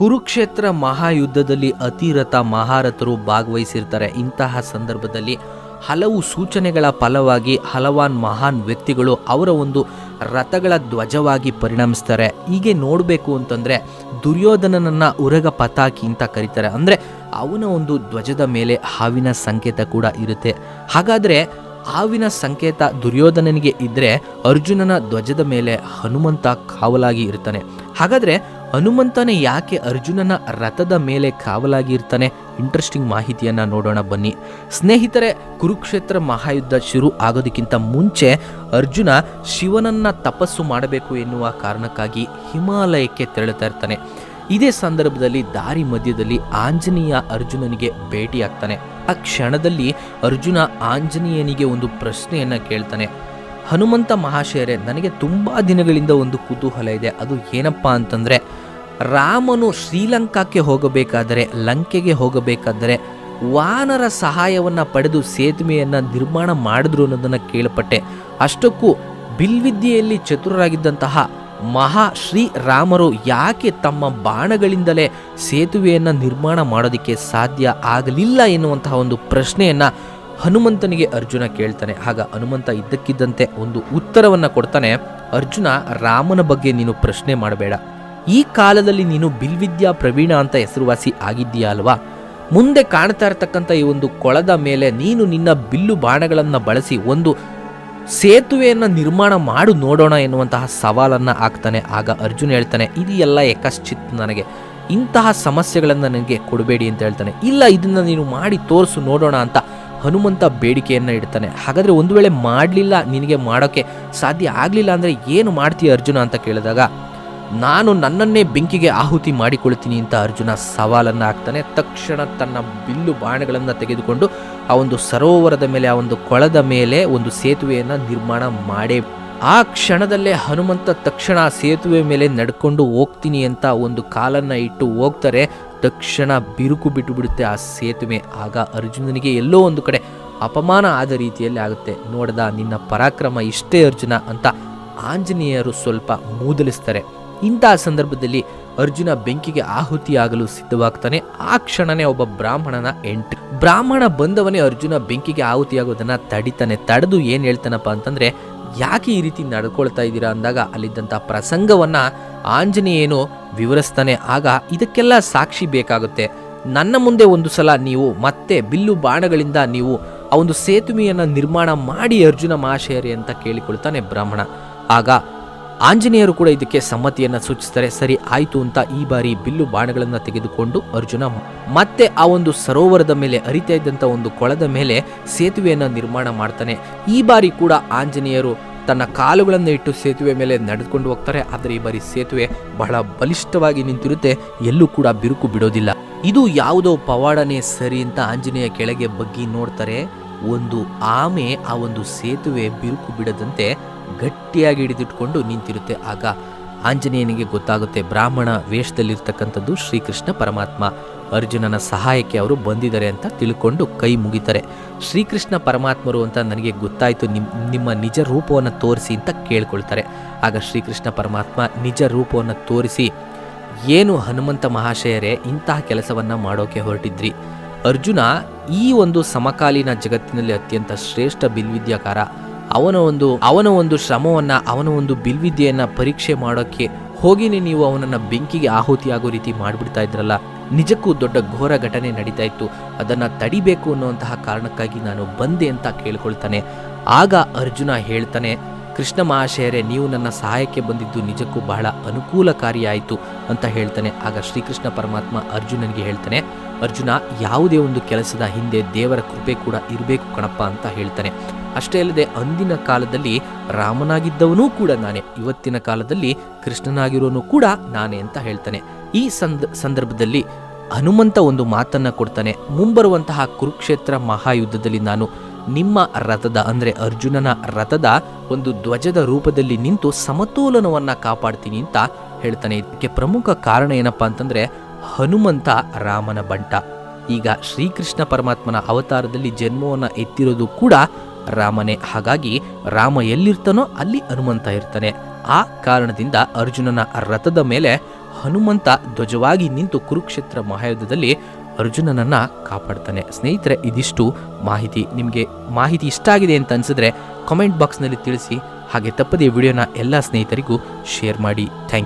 ಕುರುಕ್ಷೇತ್ರ ಮಹಾಯುದ್ಧದಲ್ಲಿ ಅತಿರಥ ಮಹಾರಥರು ಭಾಗವಹಿಸಿರ್ತಾರೆ. ಇಂತಹ ಸಂದರ್ಭದಲ್ಲಿ ಹಲವು ಸೂಚನೆಗಳ ಫಲವಾಗಿ ಹಲವಾನ್ ಮಹಾನ್ ವ್ಯಕ್ತಿಗಳು ಅವರ ಒಂದು ರಥಗಳ ಧ್ವಜವಾಗಿ ಪರಿಣಮಿಸ್ತಾರೆ. ಹೀಗೆ ನೋಡಬೇಕು ಅಂತಂದರೆ ದುರ್ಯೋಧನನನ್ನು ಉರಗ ಪತಾಕಿ ಅಂತ ಕರೀತಾರೆ. ಅಂದರೆ ಅವನ ಒಂದು ಧ್ವಜದ ಮೇಲೆ ಹಾವಿನ ಸಂಕೇತ ಕೂಡ ಇರುತ್ತೆ. ಹಾಗಾದರೆ ಹಾವಿನ ಸಂಕೇತ ದುರ್ಯೋಧನನಿಗೆ ಇದ್ದರೆ ಅರ್ಜುನನ ಧ್ವಜದ ಮೇಲೆ ಹನುಮಂತ ಕಾವಲಾಗಿ ಇರ್ತಾನೆ. ಹಾಗಾದರೆ ಹನುಮಂತನೇ ಯಾಕೆ ಅರ್ಜುನನ ರಥದ ಮೇಲೆ ಕಾವಲಾಗಿರ್ತಾನೆ? ಇಂಟ್ರೆಸ್ಟಿಂಗ್ ಮಾಹಿತಿಯನ್ನು ನೋಡೋಣ ಬನ್ನಿ. ಸ್ನೇಹಿತರೆ, ಕುರುಕ್ಷೇತ್ರ ಮಹಾಯುದ್ಧ ಶುರು ಆಗೋದಕ್ಕಿಂತ ಮುಂಚೆ ಅರ್ಜುನ ಶಿವನನ್ನ ತಪಸ್ಸು ಮಾಡಬೇಕು ಎನ್ನುವ ಕಾರಣಕ್ಕಾಗಿ ಹಿಮಾಲಯಕ್ಕೆ ತೆರಳುತ್ತಾ ಇರ್ತಾನೆ. ಇದೇ ಸಂದರ್ಭದಲ್ಲಿ ದಾರಿ ಮಧ್ಯದಲ್ಲಿ ಆಂಜನೇಯ ಅರ್ಜುನನಿಗೆ ಭೇಟಿಯಾಗ್ತಾನೆ. ಆ ಕ್ಷಣದಲ್ಲಿ ಅರ್ಜುನ ಆಂಜನೇಯನಿಗೆ ಒಂದು ಪ್ರಶ್ನೆಯನ್ನ ಕೇಳ್ತಾನೆ. ಹನುಮಂತ ಮಹಾಶಯರೇ, ನನಗೆ ತುಂಬ ದಿನಗಳಿಂದ ಒಂದು ಕುತೂಹಲ ಇದೆ. ಅದು ಏನಪ್ಪ ಅಂತಂದರೆ, ರಾಮನು ಶ್ರೀಲಂಕಾಕ್ಕೆ ಹೋಗಬೇಕಾದರೆ, ಲಂಕೆಗೆ ಹೋಗಬೇಕಾದರೆ, ವಾನರ ಸಹಾಯವನ್ನು ಪಡೆದು ಸೇತುವೆಯನ್ನು ನಿರ್ಮಾಣ ಮಾಡಿದ್ರು ಅನ್ನೋದನ್ನು ಕೇಳಪಟ್ಟೆ. ಅಷ್ಟಕ್ಕೂ ಬಿಲ್ವಿದ್ಯೆಯಲ್ಲಿ ಚತುರರಾಗಿದ್ದಂತಹ ಮಹಾ ಶ್ರೀರಾಮರು ಯಾಕೆ ತಮ್ಮ ಬಾಣಗಳಿಂದಲೇ ಸೇತುವೆಯನ್ನು ನಿರ್ಮಾಣ ಮಾಡೋದಕ್ಕೆ ಸಾಧ್ಯ ಆಗಲಿಲ್ಲ ಎನ್ನುವಂತಹ ಒಂದು ಪ್ರಶ್ನೆಯನ್ನ ಹನುಮಂತನಿಗೆ ಅರ್ಜುನ ಕೇಳ್ತಾನೆ. ಆಗ ಹನುಮಂತ ಇದ್ದಕ್ಕಿದ್ದಂತೆ ಒಂದು ಉತ್ತರವನ್ನು ಕೊಡ್ತಾನೆ, ಅರ್ಜುನ, ರಾಮನ ಬಗ್ಗೆ ನೀನು ಪ್ರಶ್ನೆ ಮಾಡಬೇಡ. ಈ ಕಾಲದಲ್ಲಿ ನೀನು ಬಿಲ್ವಿದ್ಯಾ ಪ್ರವೀಣ ಅಂತ ಹೆಸರುವಾಸಿ ಆಗಿದ್ದೀಯಾ ಅಲ್ವಾ? ಮುಂದೆ ಕಾಣ್ತಾ ಇರತಕ್ಕಂಥ ಈ ಒಂದು ಕೊಳದ ಮೇಲೆ ನೀನು ನಿನ್ನ ಬಿಲ್ಲು ಬಾಣಗಳನ್ನು ಬಳಸಿ ಒಂದು ಸೇತುವೆಯನ್ನು ನಿರ್ಮಾಣ ಮಾಡು ನೋಡೋಣ ಎನ್ನುವಂತಹ ಸವಾಲನ್ನು ಹಾಕ್ತಾನೆ. ಆಗ ಅರ್ಜುನ್ ಹೇಳ್ತಾನೆ ಇದು ಎಲ್ಲ ಯಕಶ್ಚಿತ್ ನನಗೆ. ಇಂತಹ ಸಮಸ್ಯೆಗಳನ್ನು ನನಗೆ ಕೊಡಬೇಡಿ ಅಂತ ಹೇಳ್ತಾನೆ. ಇಲ್ಲ, ಇದನ್ನು ನೀನು ಮಾಡಿ ತೋರಿಸು ನೋಡೋಣ ಅಂತ. ಹನುಮಂತ ಬೇಡಿಕೆಯನ್ನು ಇಡ್ತಾನೆ. ಹಾಗಾದರೆ ಒಂದು ವೇಳೆ ಮಾಡಲಿಲ್ಲ, ನಿನಗೆ ಮಾಡೋಕ್ಕೆ ಸಾಧ್ಯ ಆಗಲಿಲ್ಲ ಅಂದರೆ ಏನು ಮಾಡ್ತೀಯ ಅರ್ಜುನ ಅಂತ ಕೇಳಿದಾಗ, ನಾನು ನನ್ನನ್ನೇ ಬೆಂಕಿಗೆ ಆಹುತಿ ಮಾಡಿಕೊಳ್ತೀನಿ ಅಂತ ಅರ್ಜುನ ಸವಾಲನ್ನು ಹಾಕ್ತಾನೆ. ತಕ್ಷಣ ತನ್ನ ಬಿಲ್ಲು ಬಾಣಗಳನ್ನು ತೆಗೆದುಕೊಂಡು ಆ ಒಂದು ಸರೋವರದ ಮೇಲೆ, ಆ ಒಂದು ಕೊಳದ ಮೇಲೆ ಒಂದು ಸೇತುವೆಯನ್ನು ನಿರ್ಮಾಣ ಮಾಡೇ ಆ ಕ್ಷಣದಲ್ಲೇ ಹನುಮಂತ ತಕ್ಷಣ ಸೇತುವೆ ಮೇಲೆ ನಡ್ಕೊಂಡು ಹೋಗ್ತೀನಿ ಅಂತ ಒಂದು ಕಾಲನ್ನು ಇಟ್ಟು ಹೋಗ್ತಾರೆ. ತಕ್ಷಣ ಬಿರುಕು ಬಿಟ್ಟು ಬಿಡುತ್ತೆ ಆ ಸೇತುವೆ. ಆಗ ಅರ್ಜುನನಿಗೆ ಎಲ್ಲೋ ಒಂದು ಕಡೆ ಅಪಮಾನ ಆದ ರೀತಿಯಲ್ಲಿ ಆಗುತ್ತೆ. ನೋಡದ, ನಿನ್ನ ಪರಾಕ್ರಮ ಇಷ್ಟೇ ಅರ್ಜುನ ಅಂತ ಆಂಜನೇಯರು ಸ್ವಲ್ಪ ಮೂದಲಿಸ್ತಾರೆ. ಇಂಥ ಸಂದರ್ಭದಲ್ಲಿ ಅರ್ಜುನ ಬೆಂಕಿಗೆ ಆಹುತಿಯಾಗಲು ಸಿದ್ಧವಾಗ್ತಾನೆ. ಆ ಕ್ಷಣನೇ ಒಬ್ಬ ಬ್ರಾಹ್ಮಣನ ಎಂಟ್ರಿ. ಬ್ರಾಹ್ಮಣ ಬಂದವನೇ ಅರ್ಜುನ ಬೆಂಕಿಗೆ ಆಹುತಿಯಾಗೋದನ್ನ ತಡಿತಾನೆ. ತಡೆದು ಏನು ಹೇಳ್ತಾನಪ್ಪ ಅಂತಂದ್ರೆ ಯಾಕೆ ಈ ರೀತಿ ನಡ್ಕೊಳ್ತಾ ಇದ್ದೀರಾ ಅಂದಾಗ ಅಲ್ಲಿದ್ದಂಥ ಪ್ರಸಂಗವನ್ನ ಆಂಜನೇಯನು ವಿವರಿಸ್ತಾನೆ. ಆಗ ಇದಕ್ಕೆಲ್ಲ ಸಾಕ್ಷಿ ಬೇಕಾಗುತ್ತೆ. ನನ್ನ ಮುಂದೆ ಒಂದು ಸಲ ನೀವು ಮತ್ತೆ ಬಿಲ್ಲು ಬಾಣಗಳಿಂದ ನೀವು ಆ ಒಂದು ಸೇತುವೆಯನ್ನು ನಿರ್ಮಾಣ ಮಾಡಿ ಅರ್ಜುನ ಮಹಾಶಯರಿ ಅಂತ ಕೇಳಿಕೊಳ್ತಾನೆ ಬ್ರಾಹ್ಮಣ. ಆಗ ಆಂಜನೇಯರು ಕೂಡ ಇದಕ್ಕೆ ಸಮ್ಮತಿಯನ್ನ ಸೂಚಿಸ್ತಾರೆ. ಸರಿ, ಆಯ್ತು ಅಂತ ಈ ಬಾರಿ ಬಿಲ್ಲು ಬಾಣಗಳನ್ನ ತೆಗೆದುಕೊಂಡು ಅರ್ಜುನ ಮತ್ತೆ ಆ ಒಂದು ಸರೋವರದ ಮೇಲೆ ಅರಿತ ಇದ್ದಂತ ಒಂದು ಕೊಳದ ಮೇಲೆ ಸೇತುವೆಯನ್ನ ನಿರ್ಮಾಣ ಮಾಡ್ತಾನೆ. ಈ ಬಾರಿ ಕೂಡ ಆಂಜನೇಯರು ತನ್ನ ಕಾಲುಗಳನ್ನು ಇಟ್ಟು ಸೇತುವೆ ಮೇಲೆ ನಡೆದುಕೊಂಡು ಹೋಗ್ತಾರೆ. ಆದರೆ ಈ ಬಾರಿ ಸೇತುವೆ ಬಹಳ ಬಲಿಷ್ಠವಾಗಿ ನಿಂತಿರುತ್ತೆ. ಎಲ್ಲೂ ಕೂಡ ಬಿರುಕು ಬಿಡೋದಿಲ್ಲ. ಇದು ಯಾವುದೋ ಪವಾಡನೆ ಸರಿ ಅಂತ ಆಂಜನೇಯ ಕೆಳಗೆ ಬಗ್ಗಿ ನೋಡ್ತಾರೆ. ಒಂದು ಆಮೆ, ಆ ಒಂದು ಸೇತುವೆ ಬಿರುಕು ಬಿಡದಂತೆ ಗಟ್ಟಿಯಾಗಿ ಹಿಡಿದಿಟ್ಕೊಂಡು ನಿಂತಿರುತ್ತೆ. ಆಗ ಆಂಜನೇಯನಿಗೆ ಗೊತ್ತಾಗುತ್ತೆ ಬ್ರಾಹ್ಮಣ ವೇಷದಲ್ಲಿರ್ತಕ್ಕಂಥದ್ದು ಶ್ರೀಕೃಷ್ಣ ಪರಮಾತ್ಮ. ಅರ್ಜುನನ ಸಹಾಯಕ್ಕೆ ಅವರು ಬಂದಿದ್ದಾರೆ ಅಂತ ತಿಳ್ಕೊಂಡು ಕೈ ಮುಗಿತಾರೆ. ಶ್ರೀಕೃಷ್ಣ ಪರಮಾತ್ಮರು ಅಂತ ನನಗೆ ಗೊತ್ತಾಯಿತು, ನಿಮ್, ನಿಮ್ಮ ನಿಜ ರೂಪವನ್ನು ತೋರಿಸಿ ಅಂತ ಕೇಳ್ಕೊಳ್ತಾರೆ. ಆಗ ಶ್ರೀಕೃಷ್ಣ ಪರಮಾತ್ಮ ನಿಜ ರೂಪವನ್ನು ತೋರಿಸಿ, ಏನು ಹನುಮಂತ ಮಹಾಶಯರೇ, ಇಂತಹ ಕೆಲಸವನ್ನು ಮಾಡೋಕೆ ಹೊರಟಿದ್ರಿ. ಅರ್ಜುನ ಈ ಒಂದು ಸಮಕಾಲೀನ ಜಗತ್ತಿನಲ್ಲಿ ಅತ್ಯಂತ ಶ್ರೇಷ್ಠ ಬಿಲ್ವಿದ್ಯಾಕಾರ. ಅವನ ಒಂದು ಅವನ ಒಂದು ಶ್ರಮವನ್ನು, ಅವನ ಒಂದು ಬಿಲ್ವಿದ್ಯೆಯನ್ನು ಪರೀಕ್ಷೆ ಮಾಡೋಕ್ಕೆ ಹೋಗಿನೇ ನೀವು ಅವನನ್ನ ಬೆಂಕಿಗೆ ಆಹುತಿಯಾಗೋ ರೀತಿ ಮಾಡಿಬಿಡ್ತಾ ಇದ್ರಲ್ಲ. ನಿಜಕ್ಕೂ ದೊಡ್ಡ ಘೋರ ಘಟನೆ ನಡೀತಾ ಇತ್ತು. ಅದನ್ನು ತಡಿಬೇಕು ಅನ್ನುವಂತಹ ಕಾರಣಕ್ಕಾಗಿ ನಾನು ಬಂದೆ ಅಂತ ಕೇಳ್ಕೊಳ್ತಾನೆ. ಆಗ ಅರ್ಜುನ ಹೇಳ್ತಾನೆ, ಕೃಷ್ಣ ಮಹಾಶಯರೇ, ನೀವು ನನ್ನ ಸಹಾಯಕ್ಕೆ ಬಂದಿದ್ದು ನಿಜಕ್ಕೂ ಬಹಳ ಅನುಕೂಲಕಾರಿಯಾಯಿತು ಅಂತ ಹೇಳ್ತಾನೆ. ಆಗ ಶ್ರೀಕೃಷ್ಣ ಪರಮಾತ್ಮ ಅರ್ಜುನನಿಗೆ ಹೇಳ್ತಾನೆ, ಅರ್ಜುನ, ಯಾವುದೇ ಒಂದು ಕೆಲಸದ ಹಿಂದೆ ದೇವರ ಕೃಪೆ ಕೂಡ ಇರಬೇಕು ಕಣಪ್ಪ ಅಂತ ಹೇಳ್ತಾನೆ. ಅಷ್ಟೇ ಅಲ್ಲದೆ ಅಂದಿನ ಕಾಲದಲ್ಲಿ ರಾಮನಾಗಿದ್ದವನೂ ಕೂಡ ನಾನೇ. ಇವತ್ತಿನ ಕಾಲದಲ್ಲಿ ಕೃಷ್ಣನಾಗಿರೋನು ಕೂಡ ನಾನೇ ಅಂತ ಹೇಳ್ತಾನೆ. ಈ ಸಂದ, ಸಂದರ್ಭದಲ್ಲಿ ಹನುಮಂತ ಒಂದು ಮಾತನ್ನ ಕೊಡ್ತಾನೆ. ಮುಂಬರುವಂತಹ ಕುರುಕ್ಷೇತ್ರ ಮಹಾಯುದ್ಧದಲ್ಲಿ ನಾನು ನಿಮ್ಮ ರಥದ ಅಂದ್ರೆ ಅರ್ಜುನನ ರಥದ ಒಂದು ಧ್ವಜದ ರೂಪದಲ್ಲಿ ನಿಂತು ಸಮತೋಲನವನ್ನ ಕಾಪಾಡ್ತೀನಿ ಅಂತ ಹೇಳ್ತಾನೆ. ಇದಕ್ಕೆ ಪ್ರಮುಖ ಕಾರಣ ಏನಪ್ಪಾ ಅಂತಂದ್ರೆ ಹನುಮಂತ ರಾಮನ ಬಂಟ. ಈಗ ಶ್ರೀಕೃಷ್ಣ ಪರಮಾತ್ಮನ ಅವತಾರದಲ್ಲಿ ಜನ್ಮವನ್ನು ಎತ್ತಿರೋದು ಕೂಡ ರಾಮನೇ ಹಾಗಾಗಿ ರಾಮ ಎಲ್ಲಿರ್ತಾನೋ ಅಲ್ಲಿ ಹನುಮಂತ ಇರ್ತಾನೆ. ಆ ಕಾರಣದಿಂದ ಅರ್ಜುನನ ರಥದ ಮೇಲೆ ಹನುಮಂತ ಧ್ವಜವಾಗಿ ನಿಂತು ಕುರುಕ್ಷೇತ್ರ ಮಹಾಯುದ್ಧದಲ್ಲಿ ಅರ್ಜುನನನ್ನ ಕಾಪಾಡ್ತಾನೆ. ಸ್ನೇಹಿತರೆ, ಇದಿಷ್ಟು ಮಾಹಿತಿ. ನಿಮಗೆ ಮಾಹಿತಿ ಇಷ್ಟ ಆಗಿದೆ ಅಂತ ಅನಿಸಿದ್ರೆ ಕಮೆಂಟ್ ಬಾಕ್ಸ್ನಲ್ಲಿ ತಿಳಿಸಿ. ಹಾಗೆ ತಪ್ಪದೇ ವಿಡಿಯೋನ ಎಲ್ಲ ಸ್ನೇಹಿತರಿಗೂ ಶೇರ್ ಮಾಡಿ. Thank you